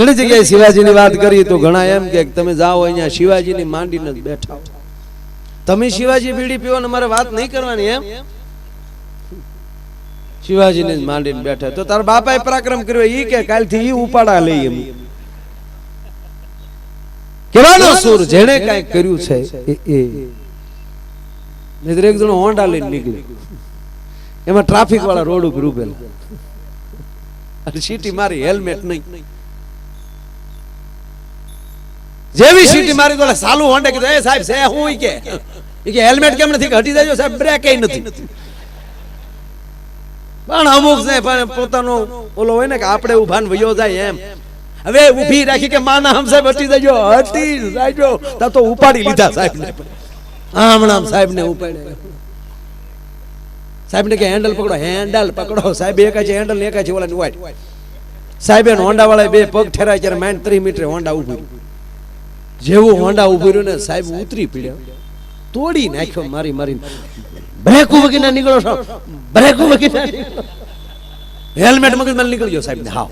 ઘણી જગ્યાએ શિવાજીની વાત કરી તો ઘણા એમ કે તમે જાઓ અહીંયા શિવાજીની માંડીને જ બેઠા તમે શિવાજી બીડી પીવો ને મારે વાત નહીં કરવાની એમ? શિવાજીને જ માંડીને બેઠા. તો તારા બાપાએ પરાક્રમ કર્યો, ઈ કે કાલથી ઈ ઉપાડા લઈ એમ. કેવાનો સુર? જેણે કઈ કર્યું છે, એ એક જણો હોન્ડા લઈને નીકળ્યો. એમાં ટ્રાફિક વાળા રોડ ઉપર ઉભેલા. અને સીટી મારી હેલ્મેટ નહીં. જેવી સીટી મારી ઓલા સાલુ હોન્ડે કીધું એ સાહેબ સે હું કે. કે હેલ્મેટ કેમ નથી? હટી જાય સાહેબ બ્રેક નથી. પણ અમુક છે પણ પોતાનો ઓલો હોય ને કે આપણે ઊભા ને વયો જાય એમ. હવે ઊભી રાખી કે માના હમ સાહેબ હટી જજો હટી જાજો તા તો ઉપાડી લીધા સાહેબ ને આમણામ સાહેબ ને ઉપાડે સાહેબ ને કે હેન્ડલ પકડો હેન્ડલ પકડો. સાહેબ એક છે હેન્ડલ એક છે ઓલા વાઈટ. સાહેબે હોન્ડા વાળા બે પગ ઠેરાય ત્યારે માઇન્ડ ત્રીસ મીટર હોન્ડા ઉભું. જેવું હોંડા ઊભી રહ્યું ને સાહેબ ઉતરી પડ્યા. તોડી નાખ્યો મારી મારી બ્રેક વગીને નીકળો છો. બ્રેક વગીને હેલ્મેટ મગજમાં નીકળી ગયો સાહેબ. હા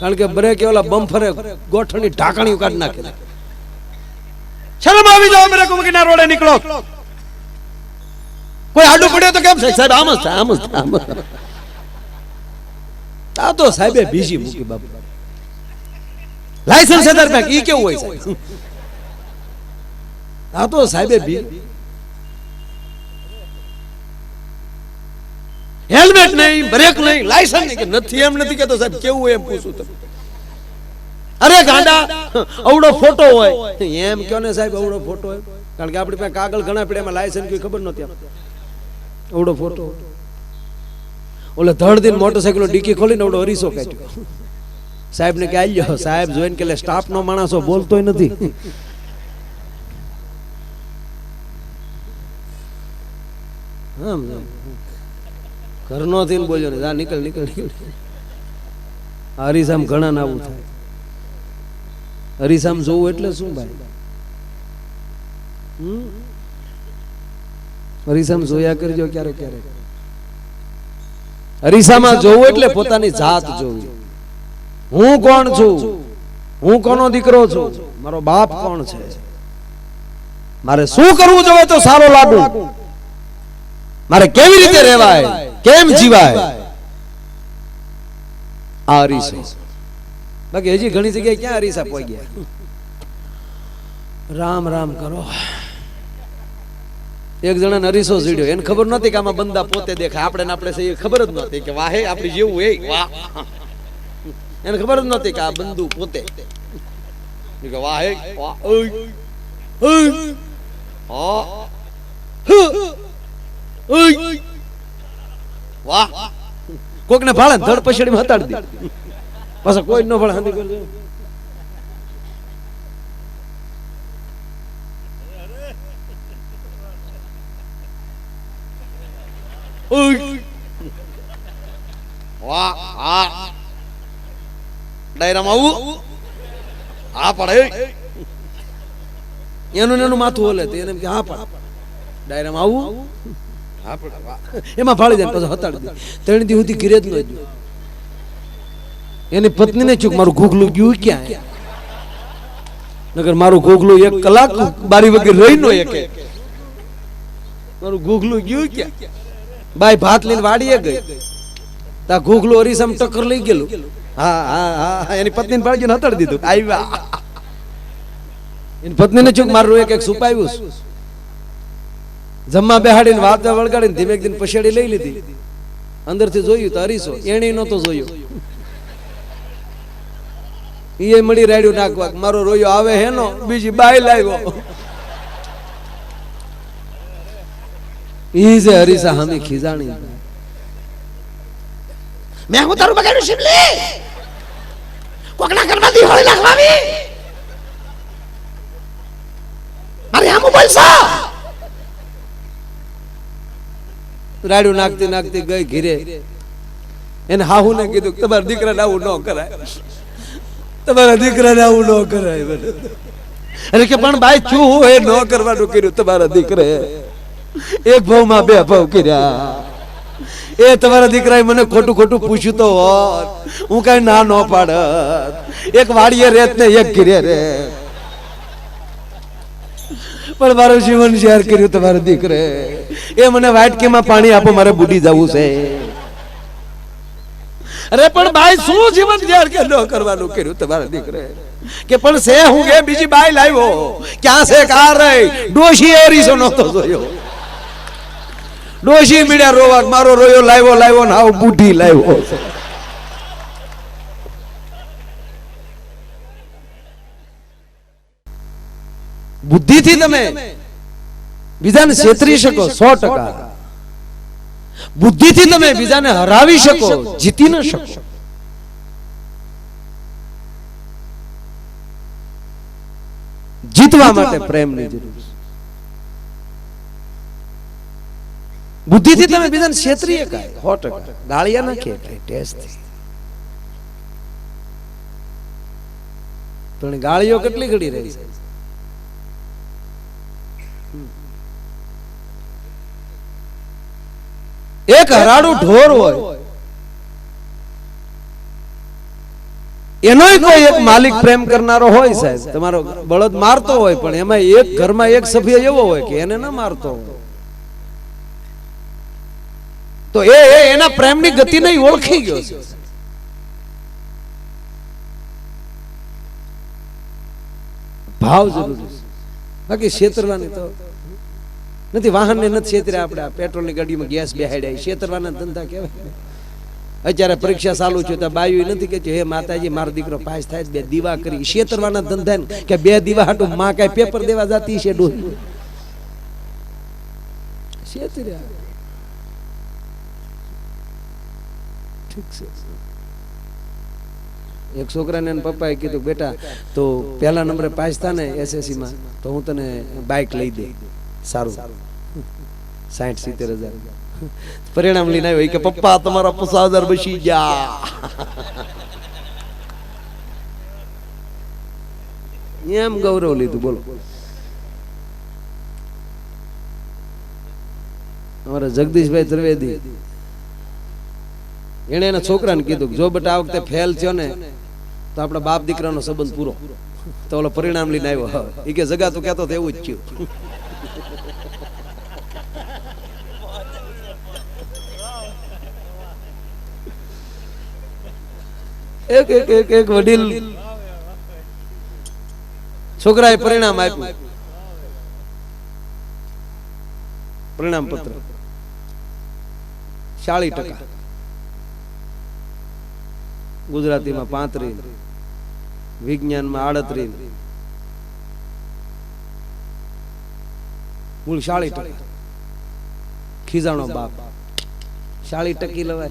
કારણ કે બ્રેક ઓલા બમ્ફરે ગોઠણની ઢાંકણી કાઢી નાખી શરમ આવી જાઓ બ્રેક વગીને રોડે નીકળો. કોઈ આડું પડ્યો તો કેમ છે? સાહેબ, આમ જ આમ જ આમ આ તો સાહેબે બીજી મૂકી બાબુ લાયસન્સ પાસે? ઈ કેવું હોય? આ તો સાહેબે બી. હેલ્મેટ નહીં બ્રેક નહીં લાયસન્સ નહીં. કે નથી એમ નથી કેતો સાહેબ કેવું એમ પૂછું તમે અરે ગાંડા અવડો ફોટો હોય. એમ કયો ને સાહેબ અવડો ફોટો હોય? કારણ કે આપણી પાસે કાગળ ઘણા પડ્યા એમાં લાયસન્સ કોઈ ખબર નહોતી. અવડો ફોટો ઓલે ધડ દિન મોટરસાઇકલ ડીકી ખોલીને અવડો અરીસો કાઢ્યો. સાહેબ ને કે આવ્યો સાહેબ, જોઈને કે સ્ટાફ નો માણસો બોલતોય નથી. ઘરનો થઈને બોલ્યો ને, જા, નીકળ નીકળ નીકળ. હરીસામ ઘણા નાવું થાય. હરીસામ જોવું એટલે શું ભાઈ? હરીસામ જોયા કરજો ક્યારેક ક્યારેક. હરીસામાં જોવું એટલે પોતાની જાત જોવી. હું કોણ છું? હું કોનો દીકરો છું? મારો બાપ કોણ છે? મારે શું કરવું જોઈએ તો સારો લાગુ? મારે કેવી રીતે રહેવાય? કેમ જીવાય? આ અરીસો બાકી હજી ઘણી જગ્યાએ ક્યાં અરીસા પહોંચી ગયા? રામ રામ કરો. એક જણાને અરીસો ઝીડ્યો. એને ખબર નહોતી કે આમાં બંદા પોતે દેખાય. આપણે ને આપણે ખબર જ નહોતી કે વાહે આપણે જેવું એ. વાહ. એને ખબર જ નહોતી કે આ બંધુ પોતે. વાહ વાહ કોક ને ભાળે ધડ પછડીમાં હતાડી દે. પાછા કોઈ ન ભાળે, હાંધી કરજો ઓય વાહ આ ડાયરામાં આવું. હા, પડે. મારું ઘૂઘલું ગયું ક્યાં નગર મારું ઘૂઘલું એક કલાક બારી વગર રહી નો એક મારું ઘૂઘલું ગયું ક્યાં? બાઈ ભાત લઈને વાડીએ ગઈ. તા ઘૂઘલું અરીસામ ટક્કર લઈ ગયેલું. હા હા હા, એની પત્નીને પાડી હતાડી દીધું. આવ્યા એની પત્નીને ચૂક મારું એક એક સુપાવ્યું. જમવા બેહાડીને વાત વળગાડીને ધીમે દિન પછેડી લઈ લીધી. અંદરથી જોયું તો અરીસો. એને નતો જોયો. એ મળી રાડ્યું નાખવા. મારો રોયો આવે હેનો, બીજી બાઈ લાવ્યો ઈ જે હરીસા હામી ખીજાણી. મેં હું તારું બગાડ્યું શિવલી કોકના ઘરમાં દિવાળી નાખવાવી મારે આમ બોલશો રાડ્યું નાખતી નાખતી ગઈ ઘીરે. એને હાહુ ને કીધું તમારા તમારા દીકરાને આવું ન કરાય. તમારા દીકરાને આવું ન કરાય. એટલે કે પણ ભાઈ છું એ ન કરવાનું કર્યું તમારા દીકરે. એક ભાવમાં બે ભાવ કર્યા. એ તમારા દીકરાએ મને ખોટું ખોટું પૂછ્યું તો હોત. હું કઈ ના ન પાડત. એક વાડીએ રેત ને એક ઘીરે રે. પણ મારું જીવન શેર કર્યું તમારા દીકરે. એ મને વાટકીમાં પાણી આપો, મારે બુડી જવું છે. અરે, પણ બાઈ, શું જીવન શેર કે ન કરવાનું કર્યું તમારા દીકરે? કે પણ સે હું કે બીજી બાઈ લાવ્યો. ક્યાં છે કાર રહી? ડોશી એરીસો નહોતો જોયો. ડોશી મીડિયા રોવા, મારો રોયો, લાવ્યો લાવ્યો ને આવ બુઢી લાવ્યો. બુદ્ધિથી તમે બીજાને છેતરી શકો સો ટકા. બુદ્ધિથી તમે બીજાને હરાવી શકો, જીતી ન શકો. જીતવા માટે પ્રેમની જરૂર છે. બુદ્ધિથી તમે બીજાને છેતરી શકાય સો ટકા ગાળિયા નાખી શકાય ટેસ્ટથી પણ ગાળીઓ કેટલી ઘડી રહી છે? એક હરાડું ઢોર હોય. એનોય કોઈ એક માલિક પ્રેમ કરનારો હોય સાહેબ. તમારો બળદ મારતો હોય પણ એમાં એક ઘરમાં એક સભ્ય એવો હોય કે એને ના મારતો હોય. તો એ એના પ્રેમની ગતિ નહીં ઓળખી ગયો છે. ભાવ જરૂરી છે. બાકી છેતરવાની તો નથી, વાહનને નથી છેતર્યા આપણે. પેટ્રોલની ગાડીમાં ગેસ બેહાડ્યા. છેતરવાના ધંધા કહેવાય. અત્યારે પરીક્ષા ચાલુ છે તો બાયુ નથી કે, હે માતાજી, મારો દીકરો પાસ થાય બે દીવા કરી. છેતરવાના ધંધા કે બે દીવા હાટું માં કઈ પેપર દેવા જાતી છે ડોહી. છેતર્યા ઠીક છે એક છોકરાને એના પપ્પાએ કીધું, બેટા, તો પહેલા નંબરે પાસ થા ને એસએસસીમાં તો હું તને બાઇક લઈ દે. સારું. સાઠ સિત્તેર હજાર. પરિણામ લઈને આવ્યો કે પપ્પા, તમારા પચાસ હજાર બસી ગયા. એમ ગૌરવ લીધું, બોલો. અમારા જગદીશભાઈ ત્રિવેદી એણે એના છોકરાને કીધું જો બેટા આ વખતે ફેલ થયો ને, તો આપણા બાપ દીકરાનો સંબંધ પૂરો. તો ઓલો પરિણામ લઈને આવ્યો. એ કે જગા તું કહેતો એવું જ થયું. એક એક એક એક વડીલ છોકરાએ પરિણામ આપ્યું. પરિણામ પત્ર. ચાળી ટકા. ગુજરાતીમાં પાંત્રીસ, વિજ્ઞાનમાં આડત્રીસ. મૂળ શાળી ટકા. ખીજાણો બાપ. શાળી ટકી લવાય.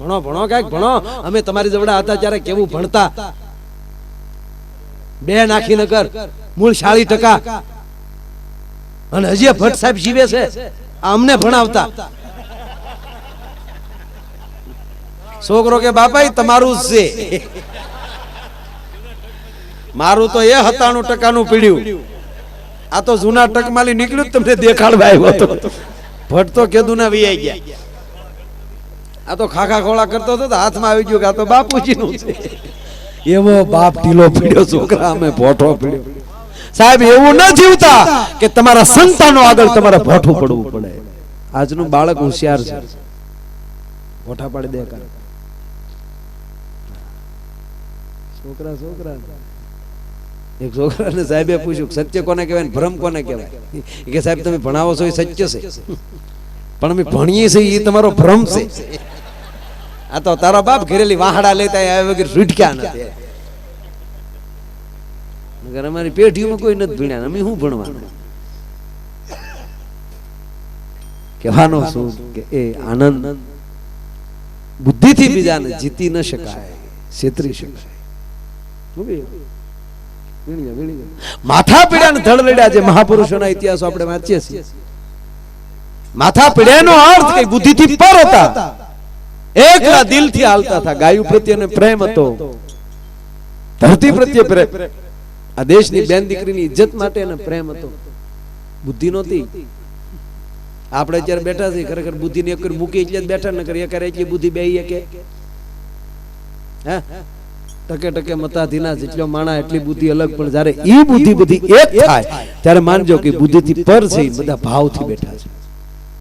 ભણો ભણો ક્યાંક, ભણો. અમે તમારી જવડા હતા ત્યારે કેવું ભણતા? બે નાખી નગર, મૂળ શાળી ટકા. અને હજી ભટ્ટ સાહેબ જીવે છે. અમને ભણાવતા. છોકરો કે બાપા તમારું છે. મારું તો એ હતાણું ટકાનું પીડ્યું. આ તો જૂના ટકમાલી નીકળ્યું તમને દેખાડવા આવ્યો હતો ભટ્ટ તો કેદું ના વિયાઈ ગયા. આ તો ખાખા ખોળા કરતો હતો હાથમાં આવી ગયો કે આ તો બાપુજીનું છે. એવો બાપ ઢીલો પીડ્યો, છોકરા અમે ભોઠો પીડ્યો. સાહેબ, એવું ન જીવતા કે તમારા સંતાનો આગળ તમારે ભોઠું પડવું પડે. આજનું બાળક હોશિયાર છે. ભોઠા પાડી દે કરે છોકરા છોકરા. એક છોકરાને સાહેબે પૂછ્યું, સત્ય કોને કહેવાય ભ્રમ કોને કહેવાય? કે, સાહેબ, તમે ભણાવો છો એ સત્ય છે. પણ અમે ભણીએ છીએ એ તમારો ભ્રમ છે. આ તો તારા બાપ ઘરેલી વાહડા લેતા આવ્યા વગર રૂટક્યા નથી અમારી પેઢીઓમાં કોઈ નથી ભણ્યા અમે શું ભણવાનું? કહેવાનો શું કે, એ આનંદ બુદ્ધિથી બીજાને જીતી ન શકાય, છેતરી શકાય શું કહ્યું? વીણી જા, વીણી જા. માથા પીડાને ને લડ્યા જે મહાપુરુષોના ઇતિહાસો આપણે વાંચીએ છીએ. માથા પીડ્યાનો અર્થ કઈ બુદ્ધિથી પર હતા. એકલા દિલથી હાલતા હતા. ગાયું પ્રત્યેનો પ્રેમ હતો. ધરતી પ્રત્યે પ્રેમ આ દેશની બેન દીકરીની ઇજ્જત માટે એને પ્રેમ હતો. બુદ્ધિ નહોતી. આપણે અત્યારે બેઠા છીએ, ખરેખર બુદ્ધિની એક મૂકી એટલે બેઠા ન એ કરે એટલી બુદ્ધિ બે કે હે? ટકે ટકે મતાધીના જેટલો માણા એટલી બુદ્ધિ અલગ, પણ જ્યારે એ બુદ્ધિ બધી એક થાય, ત્યારે માનજો કે બુદ્ધિથી પર છે બધા ભાવથી બેઠા છે.